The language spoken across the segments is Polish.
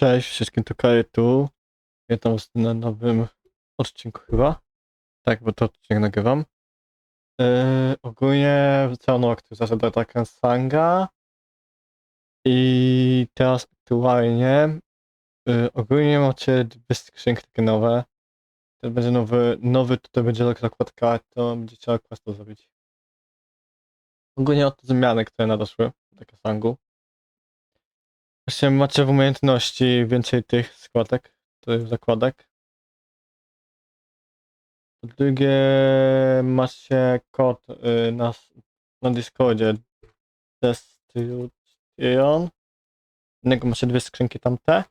Cześć wszystkim, to tu. Witam was na nowym odcinku chyba. Tak, bo to odcinek nagrywam. Yy, ogólnie całą aktualizację do Draken Sanga. I teraz aktualnie yy, ogólnie macie dwie skrzynki takie nowe. To będzie nowy, nowy tutaj będzie zakładka, to będzie trzeba questa zrobić. Ogólnie oto zmiany, które nadeszły do Sangu. Właśnie macie w umiejętności więcej tych składek, tych zakładek. Po drugie, macie kod y, na, na Discordzie Destruction. Z niego macie dwie skrzynki tamte.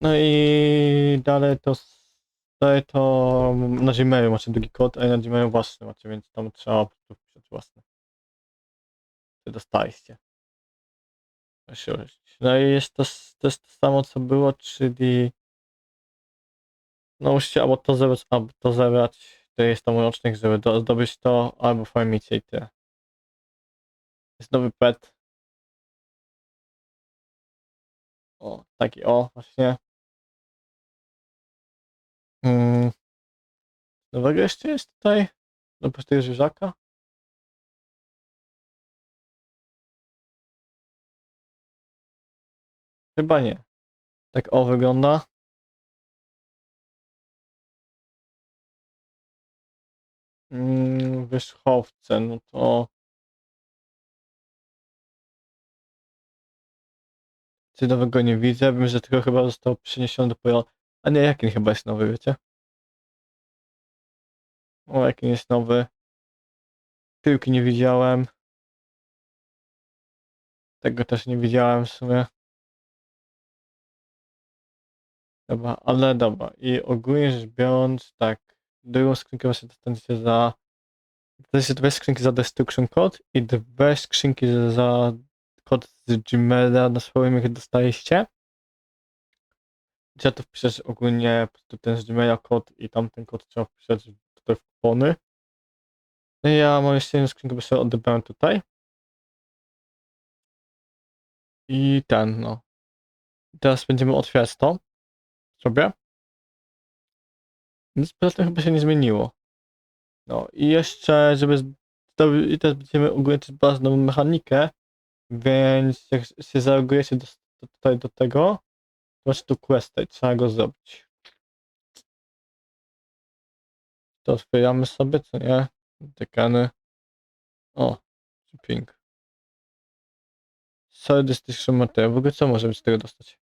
No i dalej to, dalej to na Gmailu macie drugi kod, a na Gmailu własny macie, więc tam trzeba po prostu wpisać własny. Dostaliście. No i jest to, to jest to samo, co było, czyli no musicie albo to zebrać, albo to zebrać. To jest tam rocznik, żeby do, zdobyć to, albo farmicie i tyle. Jest nowy pet. O, taki o, właśnie. Mm. Nowego jeszcze jest tutaj? Do prostego zwierzaka? Chyba nie. Tak o wygląda. Mm, no to... Czy nowego nie widzę? Wiem, że tylko chyba został przeniesiony do pojazdu. A nie, jaki chyba jest nowy, wiecie? O, jaki jest nowy. Tyłki nie widziałem. Tego też nie widziałem w sumie. Dobra, ale dobra. I ogólnie rzecz biorąc, tak. Drugą skrzynkę właśnie dostaniecie za. Dostaniecie dwie skrzynki za Destruction Code i dwie skrzynki za kod z Gmaila na swoim, jak dostaliście. Trzeba to wpisać ogólnie ten z Gmaila kod i tamten kod trzeba wpisać tutaj w kupony. No i ja jeszcze jedną skrzynkę, sobie odebrałem tutaj. I ten, no. Teraz będziemy otwierać to. Sobie. Nic poza tym chyba się nie zmieniło. No i jeszcze, żeby i teraz będziemy ogólnie bardzo nową mechanikę, więc jak się zalogujecie do, do, tutaj do tego, to macie tu questa i trzeba go zrobić. To otwieramy sobie, co nie? Dekany. O, ping. Solid Destruction Material. W ogóle co możemy z tego dostać?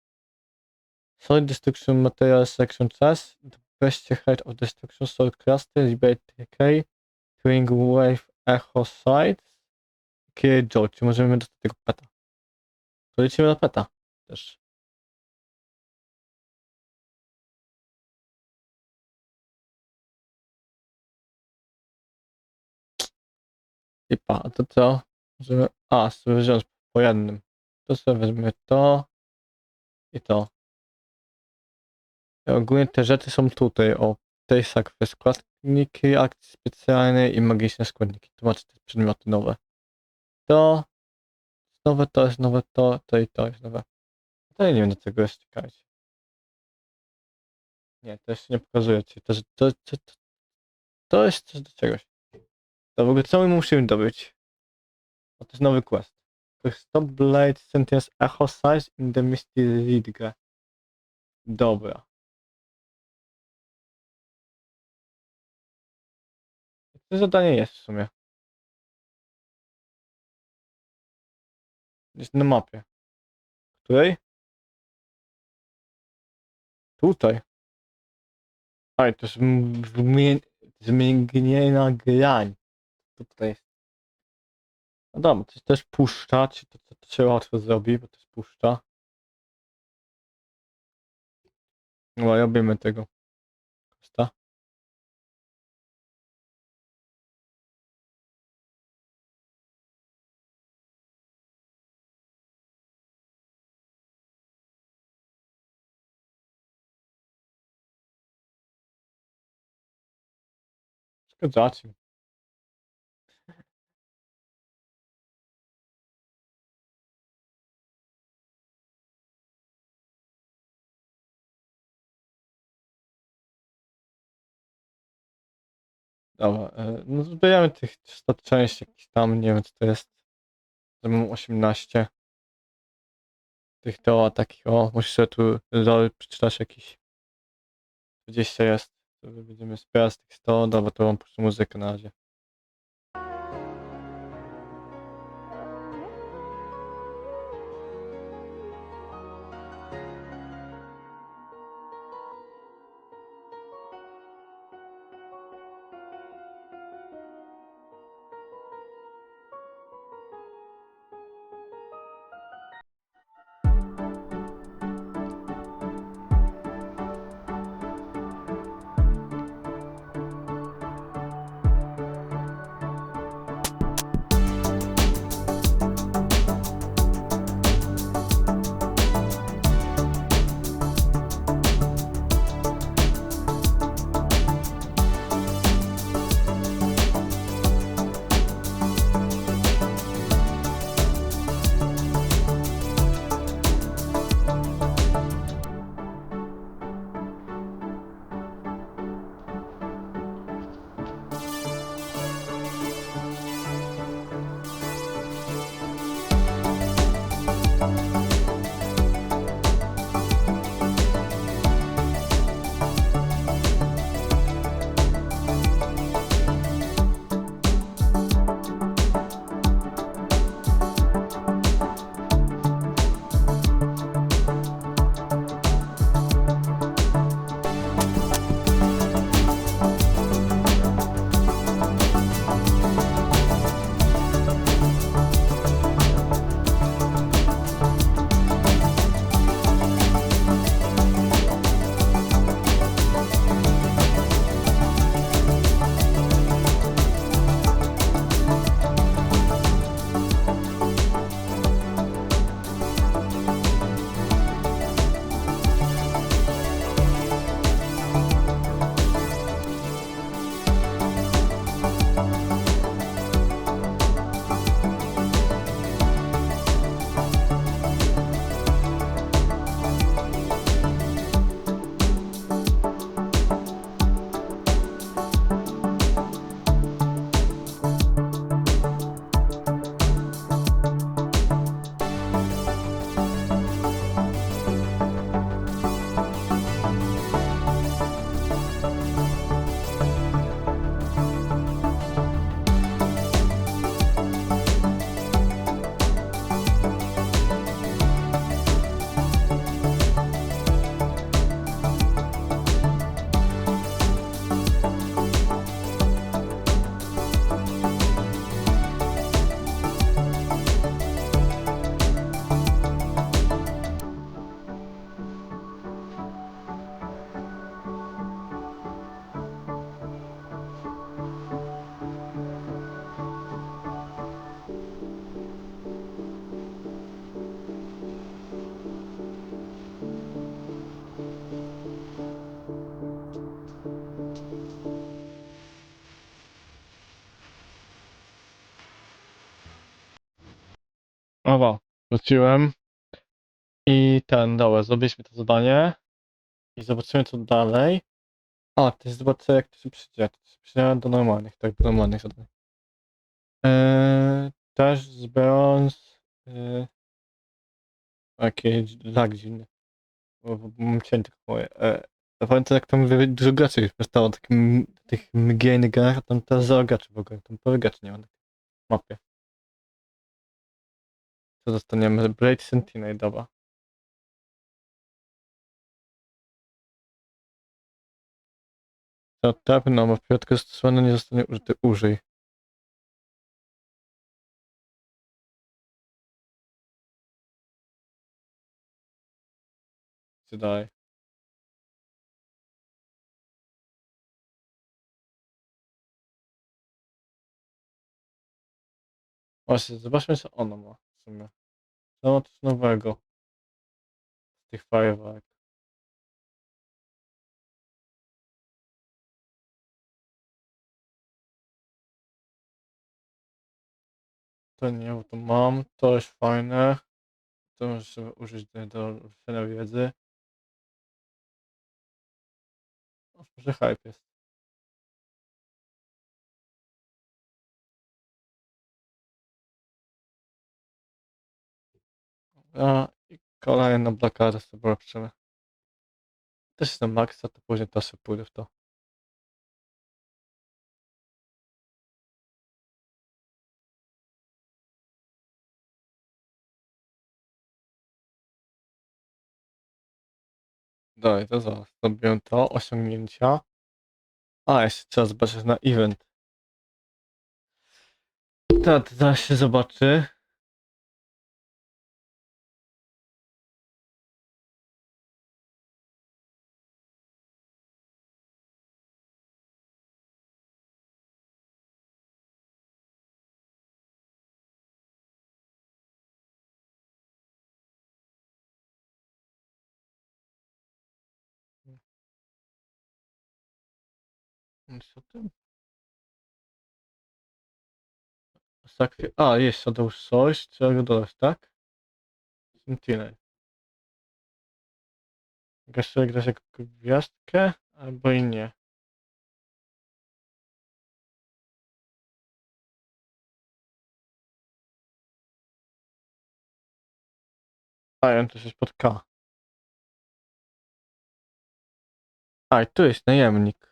Solid Destruction Material Section Chest. The best height of Destruction Solid Cluster. Liberate Decay. Twin Wave Echo. Kill Joe. Czy możemy dostać tego peta? To lecimy na peta też. I pa, a to co? Możemy... A, sobie wziąć po jednym. To sobie weźmiemy to i to. Ogólnie te rzeczy są tutaj, o tej sakwy składniki akcji specjalnej i magiczne składniki. Tu macie te przedmioty nowe. To jest nowe, to jest nowe, to, to i to jest nowe. To ja nie wiem do czego jest, czekajcie. Nie, to jeszcze nie pokazuję ci. To, to, to, to, to jest coś do czegoś. To w ogóle co my musimy dobyć? O, to jest nowy quest. To jest Stop Blade Sentence Echo Size in the Misty Ridge. Dobra. To zadanie jest w sumie. Jest na mapie. Której? Tutaj. Aj, to jest zmieniona grań. Tutaj jest. No dobra, to jest też puszcza, czy to, to, to się łatwo zrobi, bo to jest puszcza. No, robimy tego. przeszkadzacie. Dobra, e, no zbieramy tych 300 części, jakichś tam, nie wiem co to jest. To mam 18. Tych teorii takich, o, muszę tu przeczytać jakiś. 20 jest. Będziemy zbierać tych 100, dobra, to mam puszczę muzykę na razie. Wróciłem. I ten, dobra, zrobiliśmy to zadanie. I zobaczymy co dalej. A, też zobaczę jak to się przyjdzie. To się przyjdzie do normalnych, tak, do normalnych zadań. Eee, też zbierając... Eee, jakieś lag dziwny. Bo, mam cięte moje. Eee, pamiętam jak tam dużo graczy zostało, takich tych mgiełnych grach, a tam teraz zero graczy w ogóle, tam połowy graczy nie ma na mapie. Dostaniemy? Blade Sentinel, dobra. To pewno, bo w przypadku stosowania nie zostanie użyty użyj. Co dalej? Właśnie, zobaczmy co ono ma w sumie. Co ma coś nowego z tych fajerwerek. To nie, bo to mam, to jest fajne. To sobie użyć do, do rzucenia wiedzy. Może hype jest. A i kolejną blokadę sobie robimy. Też jestem maksa, to później też sobie pójdę w to. Dalej, to zaraz. To, osiągnięcia. A, jeszcze trzeba zobaczyć na event. Tak, zaraz się zobaczy. Nic o tym. Sakwie... A, jest, dodał coś, trzeba go dodać, tak? Sentinel. Mogę grać jako gwiazdkę, albo i nie. Ja to jest pod K. A, i tu jest najemnik.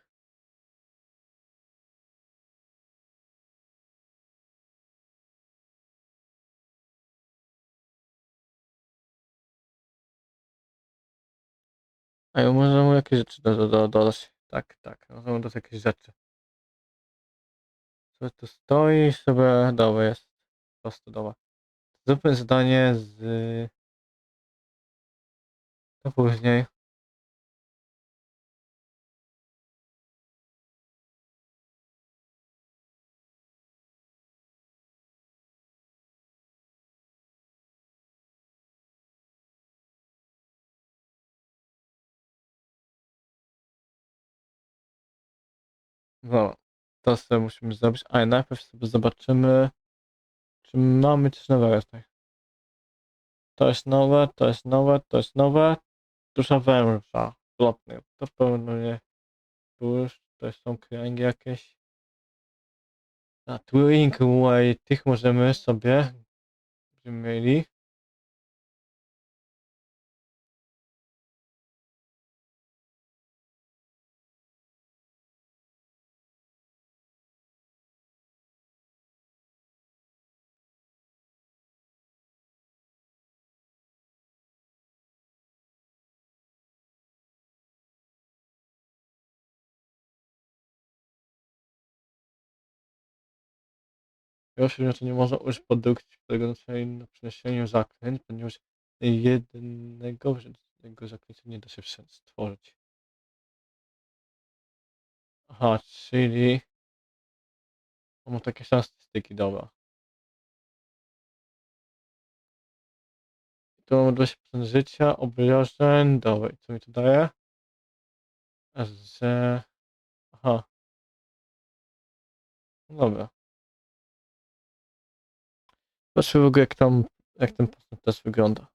A ja możemy jakieś rzeczy do, do, do, dodać. Tak, tak, możemy dodać jakieś rzeczy. Co tu stoi sobie, dobra jest. Prosto, dobra. Zróbmy zadanie z... To później. No, to sobie musimy zrobić. Ale najpierw sobie zobaczymy, czy mamy coś nowego tutaj. To jest nowe, to jest nowe, to jest nowe. Duża węża. Lotny. To pełnuje burz. To są kręgi jakieś. A Twilling Way, tych możemy sobie będziemy mieli. Że to nie można użyć produkcji, zaczęli na przeniesieniu zaklęć, ponieważ jednego jednego zaklęcia nie da się stworzyć. Aha, czyli... Mam takie statystyki, dobra. Tu mam 20% życia, obrażeń, dobra, i co mi to daje? Że... Aha. No dobra. Zobaczmy w ogóle jak tam, jak ten postęp też wygląda.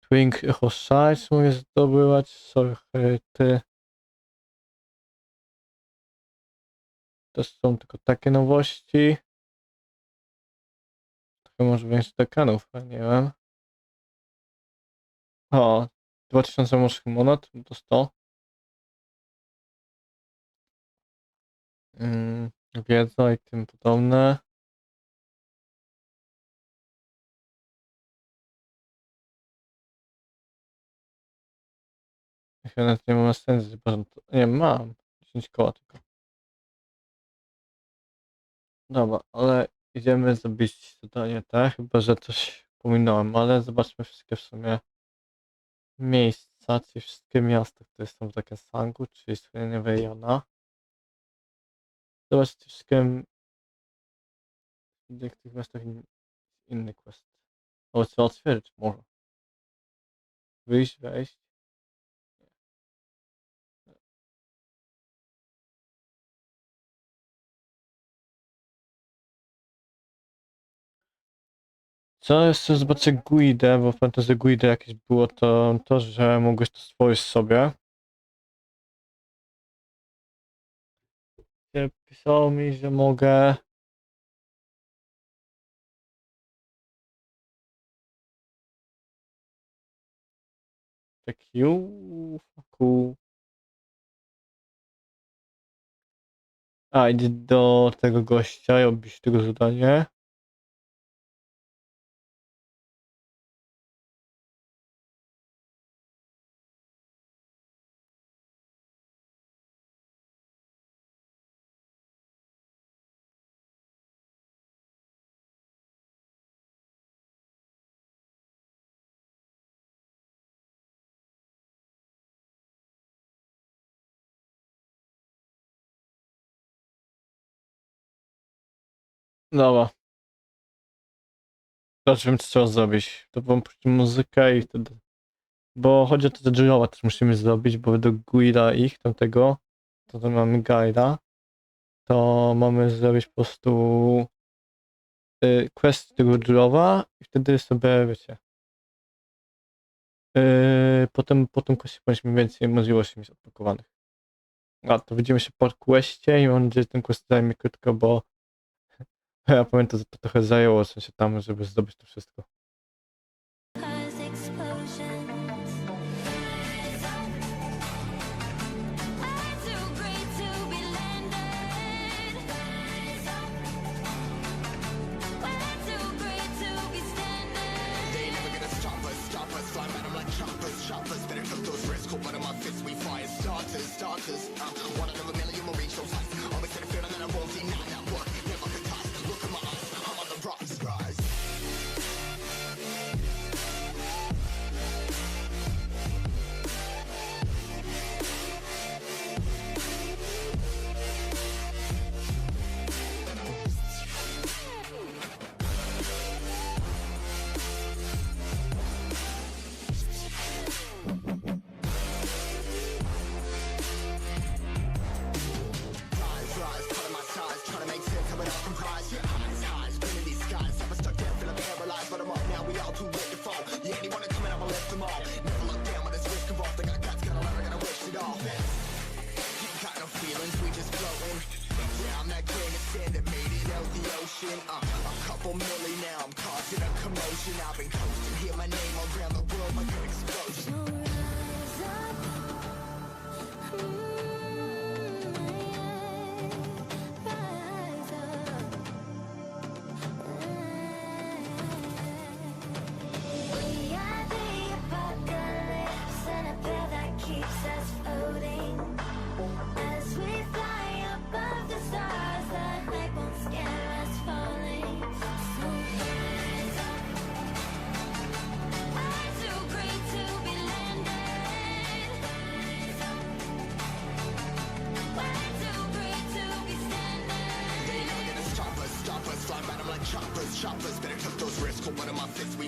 Twink Echo Size mogę zdobywać, sorry, To są tylko takie nowości. Trochę może więcej dekanów, nie wiem. O, 2000 morzych monet, to 100. Mm, wiedza i tym podobne. Ja nawet nie mam sensu, bo nie mam 10 koła tylko. Dobra, ale idziemy zrobić zadanie te, chyba że coś pominąłem, ale zobaczmy wszystkie w sumie miejsca, czyli wszystkie miasta, które są w takim sangu, czyli schronienie Wejona. Zobaczcie wszystkie w tych miastach in, inny quest. O, trzeba otwierać może. Wyjść, wejść. Co jeszcze zobaczę Guidę, bo pamiętam, że Guidę jakieś było to, to, że mogłeś to stworzyć sobie. Pisało mi, że mogę... Taki fuku. A, idź do tego gościa i obić tego zadanie. Dobra. Teraz wiem, co trzeba zrobić. To wam puści muzykę i wtedy... Bo chodzi o to, że Jirowa też musimy zrobić, bo według Guida ich, tamtego, to tam mamy Guida, to mamy zrobić po prostu y, quest tego Jirowa i wtedy sobie, wiecie... Y, potem po tym questie będziemy więcej możliwości mieć odblokowanych. A to widzimy się po questie i mam nadzieję, że ten quest zajmie krótko, bo ja pamiętam, że to trochę zajęło, w sensie tam, żeby zdobyć to wszystko. Starters, starters. One of them shoppers. Better tuck those risks. Hold one of my fists. We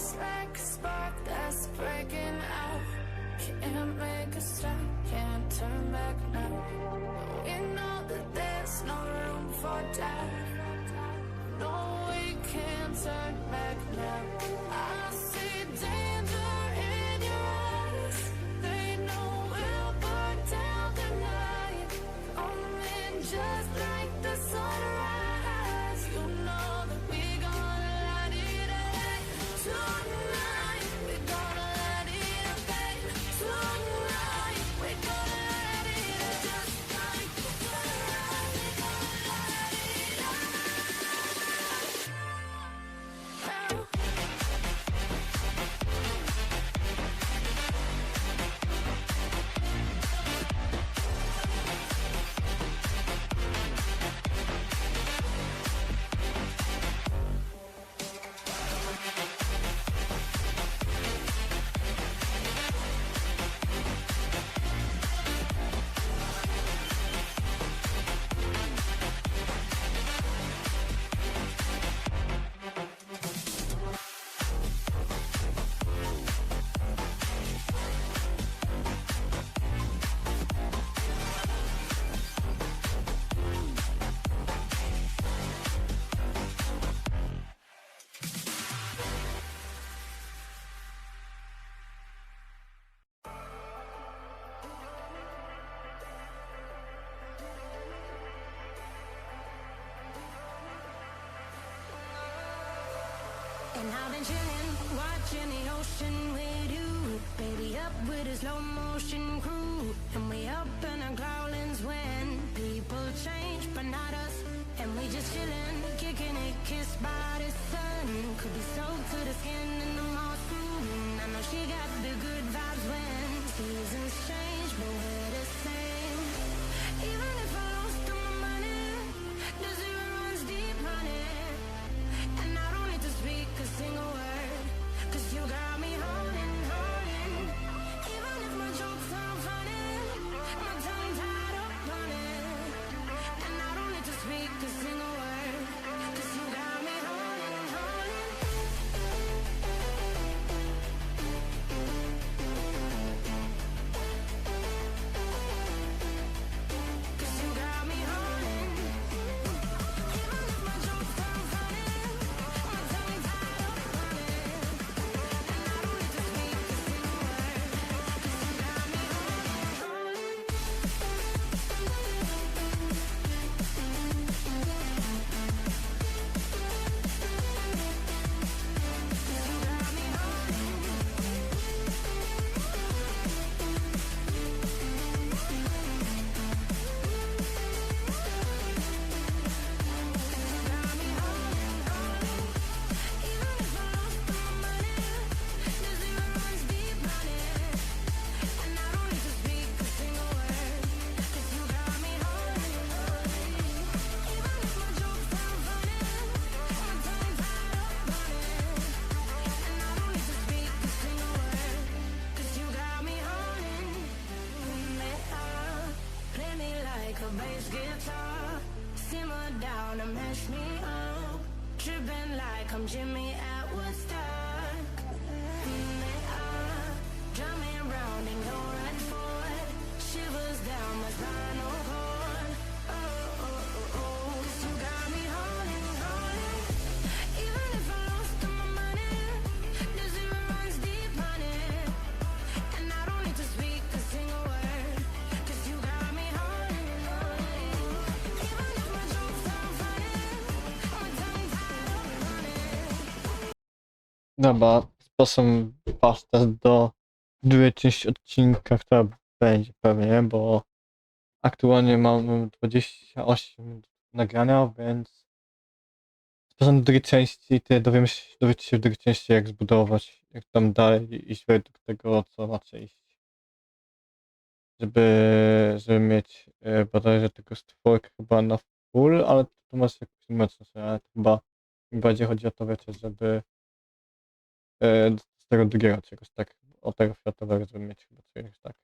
Just like a spark that's breaking out. Can't make a stop, can't turn back now. We know that there's no room for doubt. No, we can't turn back now. I see danger in your eyes. They know we'll burn down the night. Coming just And watching the ocean. Baby, up with a slow motion crew. And we up in our when people change, but not us. And we just chilling, kicking it, kissed by the sun. Could be soaked to the skin in the I'm Jimmy Dobra, sposób pastę do drugiej części odcinka, która będzie pewnie, bo aktualnie mamy 28 minut nagrania, więc sposób do drugiej części, ty dowiemy się, dowiecie się w drugiej części jak zbudować, jak tam dalej iść według tego, co macie iść. Żeby, żeby mieć e, bodajże tylko stworkę chyba na full, ale to masz jakąś mocno, ale chyba bardziej chodzi o to, wiecie, żeby e, z tego drugiego czegoś tak, o tego światowego, żeby mieć chyba czegoś tak.